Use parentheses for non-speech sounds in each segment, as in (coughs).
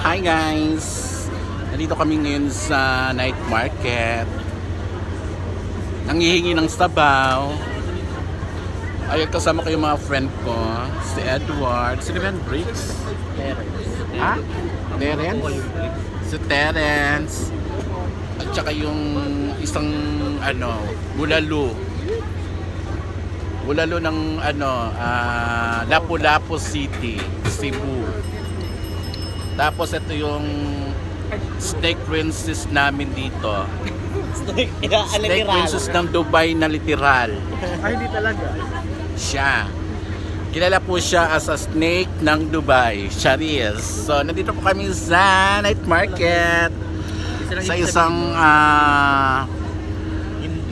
Hi guys! Nandito kami ngayon sa night market. Nangihingi ng sabaw. Ayun, kasama ko yung mga friend ko. Si Edward. Si Kevin Briggs. Ha? Terence? Si Terence. At saka yung isang ano, bulalo. Bulalo ng ano, ah, Lapu-Lapu City, Cebu. Tapos ito yung Snake Princess namin dito. Snake Princess ng Dubai na literal. Ay, hindi talaga. Siya. Kilala po siya as a snake ng Dubai, Charis. So, nandito po kami sa night market. Sa isang ah,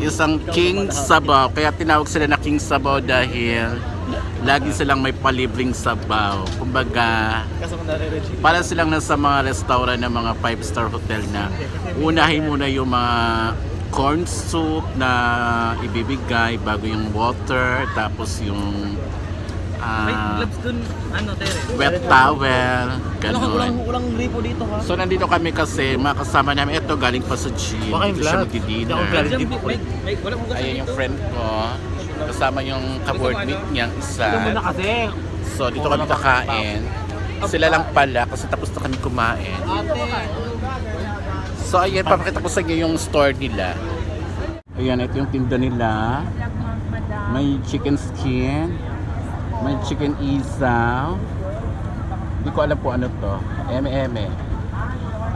isang King Sabaw. Kaya tinawag sila na King Sabaw dahil lagi silang may palibreng sabaw. Kumbaga, para silang nasa mga restaurant ng mga 5-star hotel na unahin muna yung mga corn soup na ibibigay bago yung water tapos yung May ah, gloves dun, ano, Tere? wet towel Walang, walang, ganun. walang gripo dito ha. So nandito kami kasi mga kasama namin ito galing pa sa gym Baka yung Dito siya vlog. magdi-dinner. Hindi ako vlog. May, may, may, walang ugas Ayan yung dito. friend ko kasama yung ka-boardmate niyang isa. So dito kami kakain sila lang pala kasi tapos na kami kumain. So ayan, papakita ko sa inyo yung store nila. Ayan, ito yung tinda nila. May chicken skin. May chicken isaw. Hindi ko alam po ano to. Eme-eme.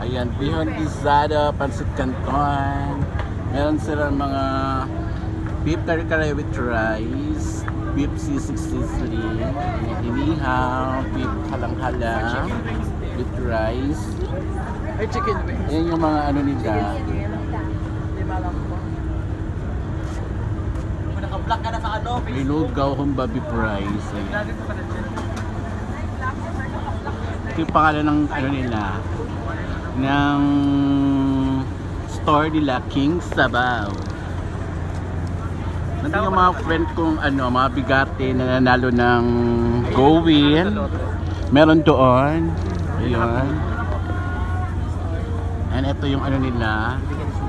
Ayan, bihon isado, pansit canton. Meron silang mga beef kare-kare with rice, beef sisig sisling, inihaw, beef halang-halang with rice. Ay, chicken wings. Yan yung mga ano nila. Naka-block ka na sa ano, May lugaw kong baby price. Ayan. Ito yung pangalan ng ano nila. Ng store nila, King Sabaw. Nandun yung mga friend kong ano, mga bigate na nanalo ng Go Win. Meron doon. Ayun. And ito yung ano nila,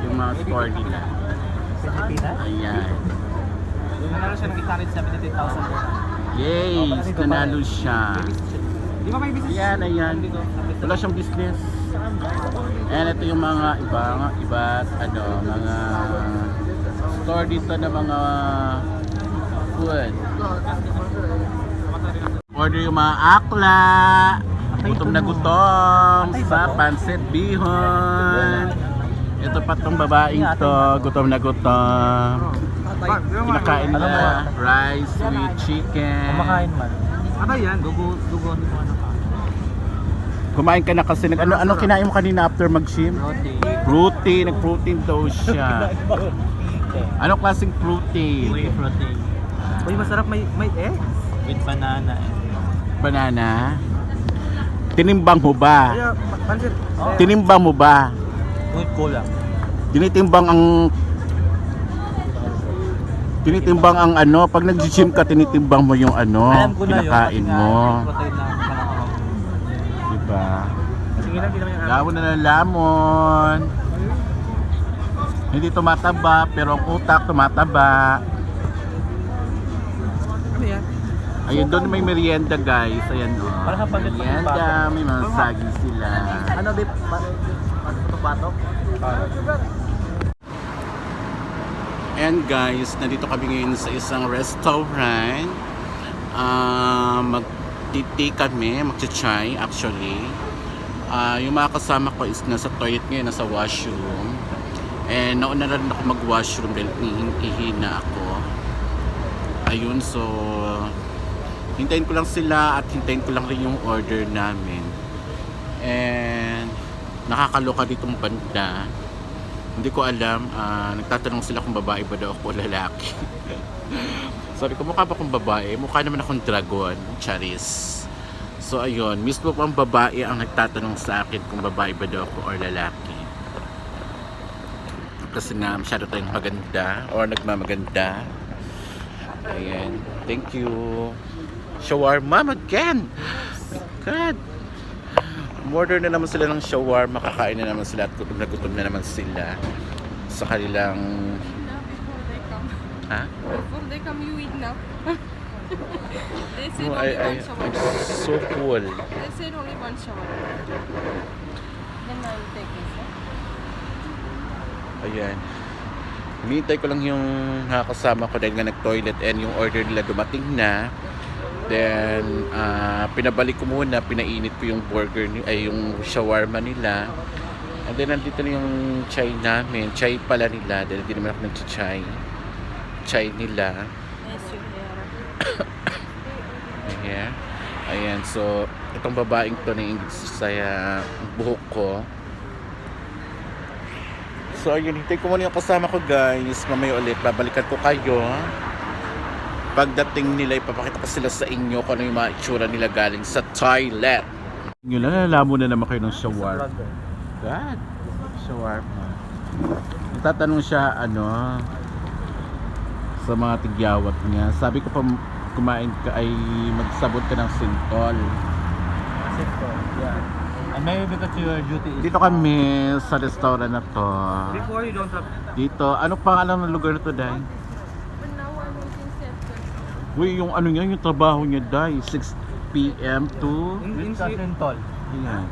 yung mga store nila. Ayan. Nanalo siya ng 878,000. Yay! Nanalo siya. Di ba may business? Ayan, ayan. Wala siyang business. And ito yung mga iba, iba ano, mga store dito na mga food. Order yung mga akla. Gutom na gutom sa pansit bihon. Ito pa tong babaeng to, gutom na gutom. Kinakain na rice with chicken. Kumakain man. Ano yan? Gugu, ano ano ka? Kumain ka na kasi nag ano ano kinain mo kanina after mag-gym? Roti. Protein, nag-protein daw siya. Anong klaseng protein? Whey protein. Uy, masarap may may eggs. With banana. Banana. Tinimbang mo ba? Kaya, pansit. Oh. Tinimbang mo ba? With cola. Tinitimbang ang Tinitimbang ang ano, pag nag-gym ka, tinitimbang mo yung ano, kinakain mo. Protein Diba? Sige lang, yung Lamon na ng lamon. Hindi tumataba, pero ang utak tumataba. Ano yan? Ayun, doon may merienda guys. Ayan o. Parang sa palit- Merienda, may mga saging sila. Ano di? Patok-patok? And guys, nandito kami ngayon sa isang restaurant. Ah, magtiti kami, magcha-chai actually. Ah, yung mga kasama ko is nasa toilet ngayon, nasa washroom. And nauna na rin ako mag-washroom dahil ihi na ako. Ayun, so hintayin ko lang sila at hintayin ko lang rin yung order namin. And nakakaloka ditong banda. Hindi ko alam, ah, nagtatanong sila kung babae ba daw ako o lalaki. (laughs) Sabi ko, mukha ba akong babae? Mukha naman akong dragon, charis. So ayun, mismo pang babae ang nagtatanong sa akin kung babae ba daw ako or lalaki. Kasi nga masyado tayong maganda or nagmamaganda. Ayan, thank you. Shawarma again! My God! Order na naman sila ng shawarma, kakain na naman sila at gutom na gutom na naman sila sa kanilang... Before they come. Ha? Before they come, you eat now. (laughs) they said No, only I, I, one shower. I'm so full. They said only one shower. Ayan. Hinihintay ko lang yung nakakasama ko dahil nga nag-toilet and yung order nila dumating na. Then, ah, pinabalik ko muna, pinainit ko yung burger, ni ay yung shawarma nila. And then, nandito na yung chai namin. Chai pala nila dahil hindi naman ako nag-chai. Chai nila. Yes. Ayan. (coughs) Ayan, so, itong babaeng to na sa uh, buhok ko. So, ayun, hintay ko muna yung kasama ko, guys. Mamaya ulit, babalikan ko kayo. Pagdating nila, ipapakita ko sila sa inyo kung ano yung mga itsura nila galing sa toilet. Yung lalamo na naman kayo ng shawarma. God, shawarma. Tatanong siya, ano, sa mga tigyawat niya. Sabi ko pa kumain ka ay magsabot ka ng sintol. Simple. Yeah. And maybe because your duty is... Dito kami sa restaurant na to. Before you don't have... Dito, ano pangalan ng lugar na to, Day? But now I'm waiting sentence. Uy, yung ano niya, yung trabaho niya, Day. 6 p.m. to... In, in, Sintol. Ayan.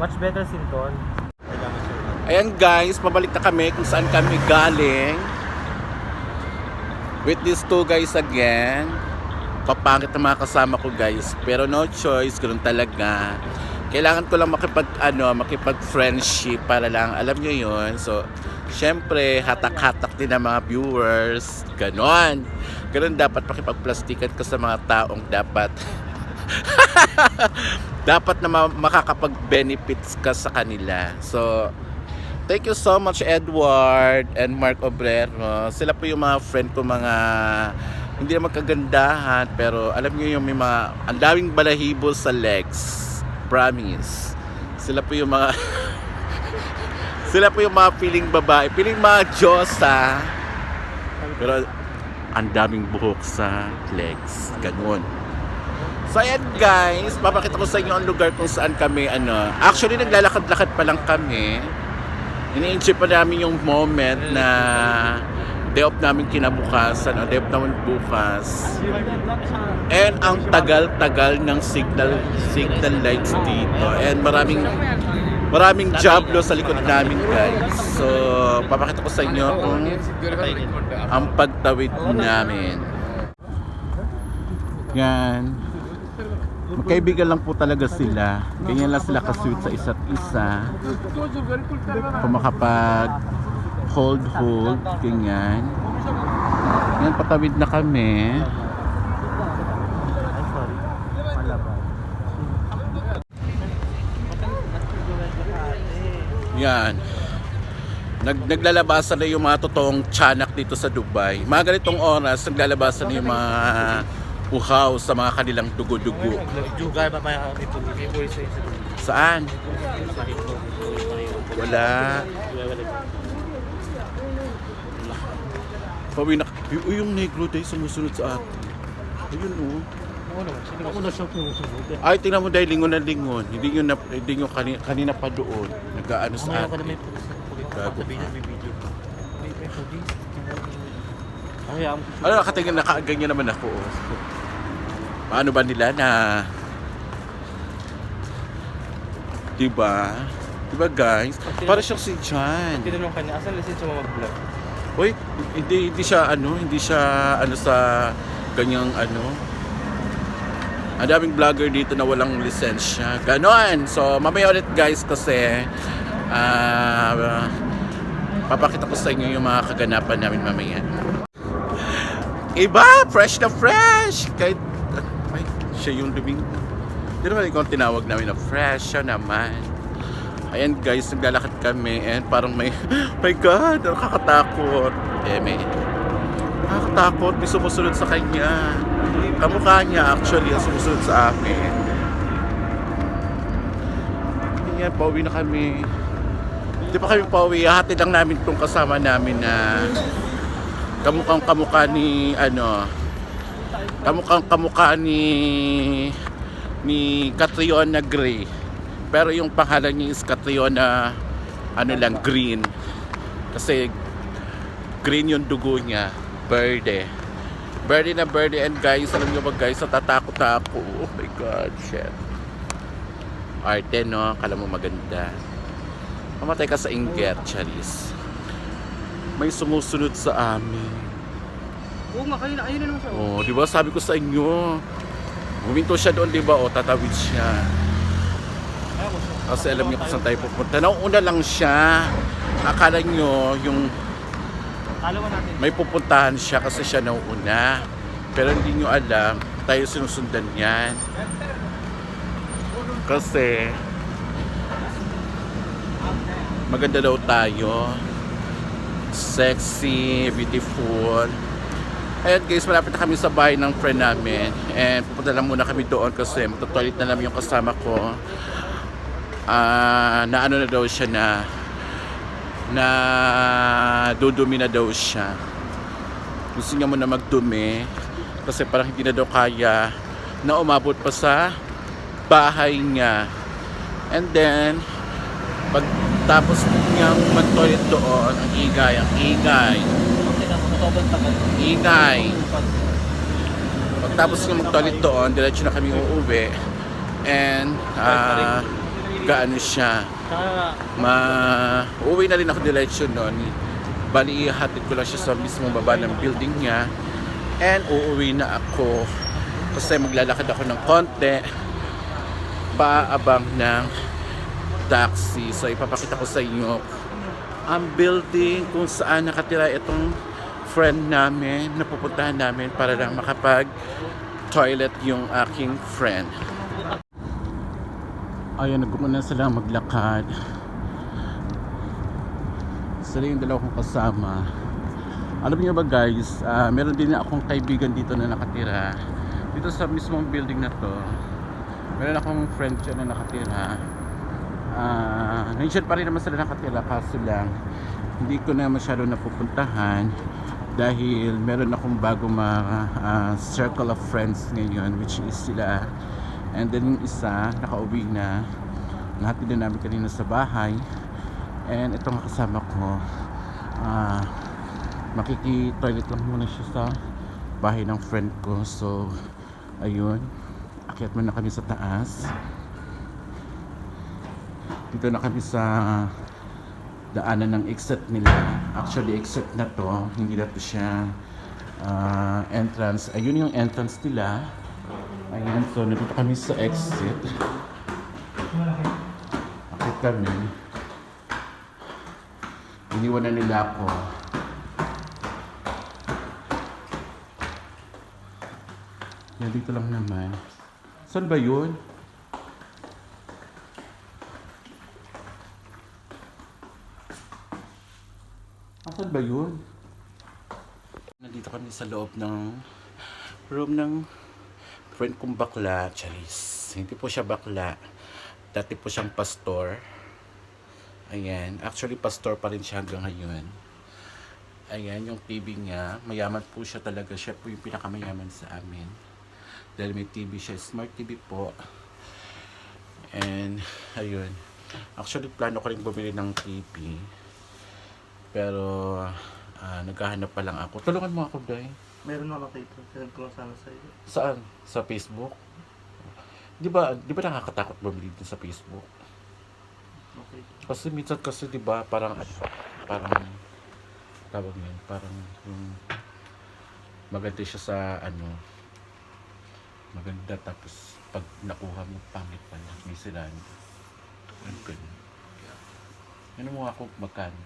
Much better Sintol. Ayan guys, pabalik na kami kung saan kami galing. With these two guys again. Papangit na mga kasama ko guys. Pero no choice, ganun talaga. Kailangan ko lang makipag, ano, makipag friendship para lang, alam nyo yun. So, syempre, hatak-hatak din ang mga viewers. Ganon. Ganon dapat makipagplastikan ka sa mga taong dapat (laughs) dapat na ma- makakapag-benefits ka sa kanila. So, thank you so much Edward and Mark Obrero. Sila po yung mga friend ko mga hindi naman kagandahan pero alam niyo yung may mga ang daming balahibo sa legs. Promise. Sila po yung mga (laughs) sila po yung mga feeling babae, feeling mga Diyosa. Pero ang daming buhok sa legs. Ganun. So ayan guys, papakita ko sa inyo ang lugar kung saan kami ano. Actually naglalakad-lakad pa lang kami. Ini-enjoy pa namin yung moment na day off namin kinabukasan, o day off naman bukas. And ang tagal-tagal ng signal signal lights dito. And maraming maraming jablo sa likod namin guys. So papakita ko sa inyo kung ang pagtawid namin. Yan. Magkaibigan lang po talaga sila. Ganyan lang sila ka-sweet sa isa't isa. Kung makapag hold hold, ganyan. Yan, patawid na kami. Yan. Nag, naglalabasan na yung mga totoong tiyanak dito sa Dubai. Mga ganitong oras, naglalabasan na yung mga uhaw sa mga kanilang dugo-dugo. Saan? Wala. Pawi na. Uy, uy, yung negro day sumusunod sa atin. Ayun oh. Ako na siya sumusunod. Ay, tingnan mo dahil lingon na lingon. Hindi yun, na, hindi yun kanina, kanina pa doon. Nag-ano sa ka na atin. may pulis na na may video. May may pulis. Ay, ang Ano, nakatingin nakaganyan naman ako. oh. Paano ba nila na... Diba? Diba guys? Para siyang si John. tinanong kanya, asan lisensya mo mag-vlog? Uy, hindi, hindi siya ano, hindi siya ano sa ganyang ano. Ang daming vlogger dito na walang lisensya. Ganon. So, mamaya ulit guys kasi ah papakita ko sa inyo yung mga kaganapan namin mamaya. Iba! Fresh na fresh! Kahit, ay, siya yung luming... Hindi naman ikaw tinawag namin na fresh. Siya naman. Ayan guys, naglalakad kami and parang may, (laughs) my God, nakakatakot. Eh, may, nakakatakot, may sumusunod sa kanya. Kamukha niya actually ang sumusunod sa akin. Yan, pauwi na kami. Di pa kami pauwi, hatid lang namin itong kasama namin na kamukhang kamukha ni, ano, kamukhang kamukha ni, Catriona Gray. Pero yung pangalan niya is Catriona ano lang green. Kasi green yung dugo niya. Verde. Verde na verde and guys, alam niyo ba guys, natatakot na ako. Oh my god, shit. Arte no, kala mo maganda. Mamatay ka sa inggit, Charis. May sumusunod sa amin. Oo nga, kayo na, ayun na naman siya. Oh, di ba sabi ko sa inyo. Huminto siya doon, di ba? O, tatawid siya. Kasi alam niyo kung saan tayo pupunta. Nauna lang siya. Akala niyo yung may pupuntahan siya kasi siya nauuna. Pero hindi niyo alam, tayo sinusundan yan. Kasi maganda daw tayo. Sexy, beautiful. Ayan guys, malapit na kami sa bahay ng friend namin. And pupunta lang muna kami doon kasi magto-toilet na namin yung kasama ko. Ah, na ano na daw siya na na dudumi na daw siya. Gusto niya muna magdumi kasi parang hindi na daw kaya na umabot pa sa bahay niya. And then, pagtapos niyang mag-toilet doon, ang ingay, ang ingay, na, ingay. Pagtapos niya mag-toilet doon, diretso na kami uuwi. And, ah, gaano siya. Ma, uuwi na rin ako diretso noon. Bali, ihatid ko lang siya sa mismong baba ng building niya. And uuwi na ako. Kasi maglalakad ako ng konti. Paabang ng taxi. So, ipapakita ko sa inyo ang building kung saan nakatira itong friend namin na pupuntahan namin para lang makapag toilet yung aking friend. Ayun, nagumuna sila maglakad. Sila yung dalawa kong kasama. Alam niyo ba guys, ah, meron din akong kaibigan dito na nakatira. Dito sa mismong building na to. Meron akong friend dyan na nakatira. Ah, nandiyan pa rin naman sila nakatira kaso lang hindi ko na masyado napupuntahan dahil meron akong bagong mga ah, circle of friends ngayon which is sila and then yung isa nakauwi na. Nahatid na namin kanina sa bahay. And itong kasama ko ah makiki-toilet lang muna siya sa bahay ng friend ko. So ayun. Akyat muna kami sa taas. Dito na kami sa daanan ng exit nila. Actually exit na to. Hindi na to siya ah, entrance. Ayun yung entrance nila ayun so nandito kami sa exit akit kami iniwan na nila ako yan dito lang naman saan ba yun? Asan ba yun? Nandito kami sa loob ng room ng friend kong bakla, Charis. Hindi po siya bakla. Dati po siyang pastor. Ayan. Actually, pastor pa rin siya hanggang ngayon. Ayan, yung TV niya. Mayaman po siya talaga. Siya po yung pinakamayaman sa amin. Dahil may TV siya. Smart TV po. And, ayun. Actually, plano ko rin bumili ng TV. Pero, ah, naghahanap pa lang ako. Tulungan mo ako, Day. Meron na nakita. Send ko lang sana sa iyo. Saan? Sa Facebook? Di ba, di ba nakakatakot bumili din sa Facebook? Okay. Kasi minsan kasi, di ba, parang, ano, parang, tawag niyan, parang, yung, maganda siya sa, ano, maganda, tapos, pag nakuha mo, pangit pa na, may silan. Ano ganun. Ano mo ako, magkano?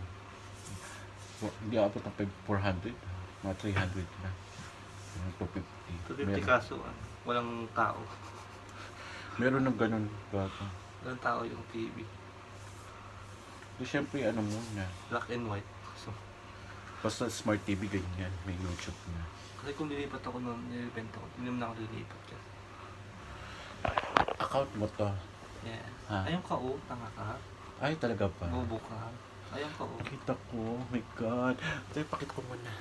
Hindi abot ng 400, mga 300 na. Mga 250. 250 Meron, kaso, ah, walang tao. meron ng ganun. Gato. Walang tao yung TV. So, syempre, ano muna. Black and white. So, Basta smart TV, ganyan. May YouTube na. kasi kung lilipat ako noon, nilibenta ko. Hindi naman ako lilipat kasi. Account mo to. Yeah. Ah. Ayun ka, oh. Tanga ka. Ay, talaga ba? Bobo ka. Ayun ka, oh. Kita ko. Oh my God. Ito, pakit ko muna.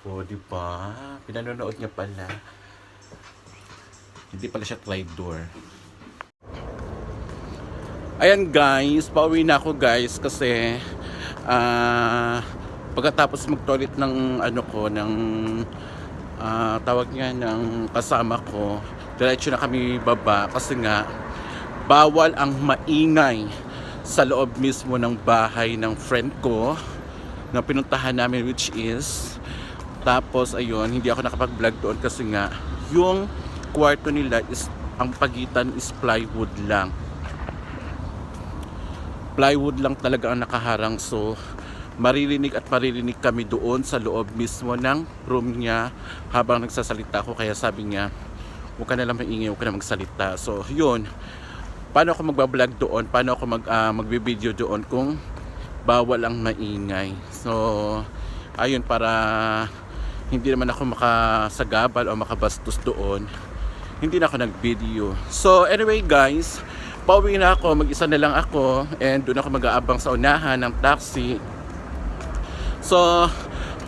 O, di ba? Pinanonood niya pala. Hindi pala siya traitor. Ayan guys, pauwi na ako guys kasi ah pagkatapos mag-toilet ng ano ko, ng ah, tawag niya ng kasama ko, diretso na kami baba kasi nga bawal ang maingay sa loob mismo ng bahay ng friend ko na pinuntahan namin which is tapos ayun, hindi ako nakapag-vlog doon kasi nga yung kwarto nila is ang pagitan is plywood lang. Plywood lang talaga ang nakaharang. So maririnig at maririnig kami doon sa loob mismo ng room niya habang nagsasalita ako. Kaya sabi niya huwag ka na lang maingay, huwag ka na magsalita. So yun. Paano ako magbablog doon? Paano ako mag, ah, magbibideo doon kung bawal ang maingay? So ayun para hindi naman ako makasagabal o makabastos doon. Hindi na ako nag-video. So anyway guys pauwi na ako. Mag-isa na lang ako. And doon ako mag-aabang sa unahan ng taxi. So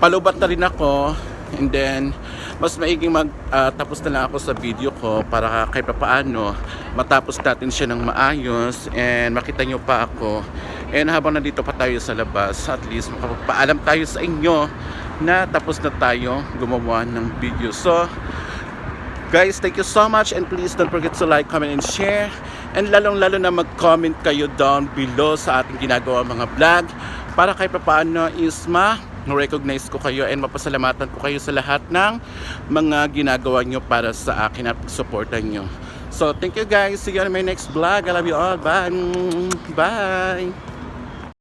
palubat na rin ako. And then mas maiging mag ah, tapos na lang ako sa video ko para kahit pa paano matapos natin siya ng maayos and makita nyo pa ako and habang nandito pa tayo sa labas at least makapagpaalam tayo sa inyo na tapos na tayo gumawa ng video so Guys, thank you so much and please don't forget to like, comment, and share. And lalong-lalo na mag-comment kayo down below sa ating ginagawa mga vlog para kahit paano is ma-recognize ko kayo and mapasalamatan ko kayo sa lahat ng mga ginagawa nyo para sa akin at supportan nyo. So, thank you guys. See you on my next vlog. I love you all. Bye. Bye.